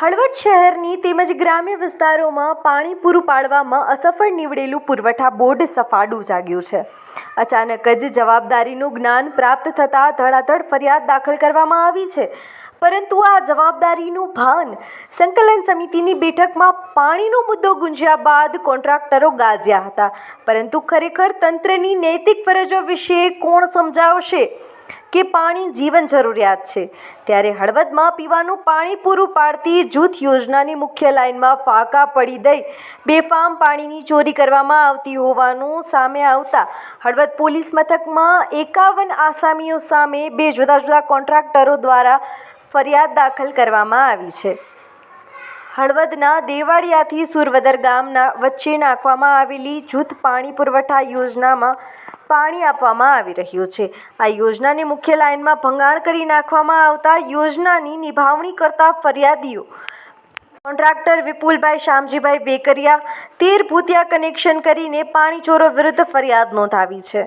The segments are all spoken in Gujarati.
હળવદ શહેરની તેમજ ગ્રામ્ય વિસ્તારોમાં પાણી પૂરું પાડવામાં અસફળ નીવડેલું પુરવઠા બોર્ડ સફાડું જાગ્યું છે. અચાનક જ જવાબદારીનું જ્ઞાન પ્રાપ્ત થતાં ધડાધડ ફરિયાદ દાખલ કરવામાં આવી છે. પરંતુ આ જવાબદારીનું ભાન સંકલન સમિતિની બેઠકમાં પાણીનો મુદ્દો ગુંજ્યા બાદ કોન્ટ્રાક્ટરો ગાજ્યા હતા. પરંતુ ખરેખર તંત્રની નૈતિક ફરજો વિશે કોણ સમજાવશે? કે પાણી જીવન જરૂરિયાત છે. ત્યારે હળવદમાં પીવાનું પાણી પૂરું પાડતી જૂથ યોજનાની મુખ્ય લાઇનમાં ફાંકા પડી દઈ બેફામ પાણીની ચોરી કરવામાં આવતી હોવાનું સામે આવતા હળવદ પોલીસ મથકમાં એકાવન આસામીઓ સામે બે જુદા જુદા કોન્ટ્રાક્ટરો દ્વારા ફરિયાદ દાખલ કરવામાં આવી છે. હળવદના દેવાડિયાથી સુરવદર ગામના વચ્ચે નાખવામાં આવેલી જૂથ પાણી પુરવઠા યોજનામાં પાણી આપવામાં આવી રહ્યું છે. આ યોજનાની મુખ્ય લાઇનમાં ભંગાણ કરી નાખવામાં આવતા યોજનાની નિભાવણી કરતા ફરિયાદીઓ કોન્ટ્રાક્ટર વિપુલભાઈ શામજીભાઈ બેકરિયા, તેર ભૂતિયા કનેક્શન કરીને પાણી ચોરો વિરુદ્ધ ફરિયાદ નોંધાવી છે.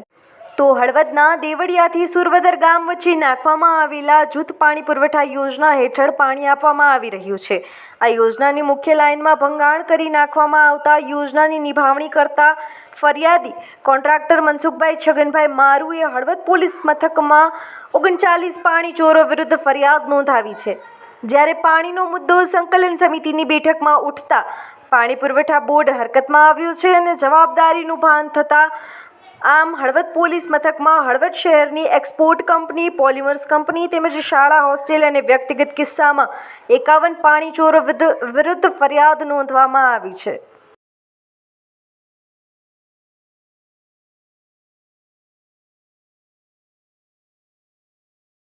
તો હળવદના દેવડિયાથી સુરવદર ગામ વચ્ચે નાખવામાં આવેલા જૂથ પાણી પુરવઠા યોજના હેઠળ પાણી આપવામાં આવી રહ્યું છે. આ યોજનાની મુખ્ય લાઇનમાં ભંગાણ કરી નાખવામાં આવતા યોજનાની નિભાવણી કરતા ફરિયાદી કોન્ટ્રાક્ટર મનસુખભાઈ છગનભાઈ મારુએ હળવદ પોલીસ મથકમાં ઓગણચાલીસ પાણી ચોરો વિરુદ્ધ ફરિયાદ નોંધાવી છે. જ્યારે પાણીનો મુદ્દો સંકલન સમિતિની બેઠકમાં ઉઠતા પાણી પુરવઠા બોર્ડ હરકતમાં આવ્યું છે અને જવાબદારીનું ભાન થતાં આમ હળવદ પોલીસ મથકમાં હળવદ શહેરની એક્સપોર્ટ કંપની, પોલિમર્સ કંપની તેમજ શાળા, હોસ્ટેલ અને વ્યક્તિગત કિસ્સામાં એકાવન પાણી ચોરો વિરુદ્ધ વિરુદ્ધ ફરિયાદ નોંધવામાં આવી છે.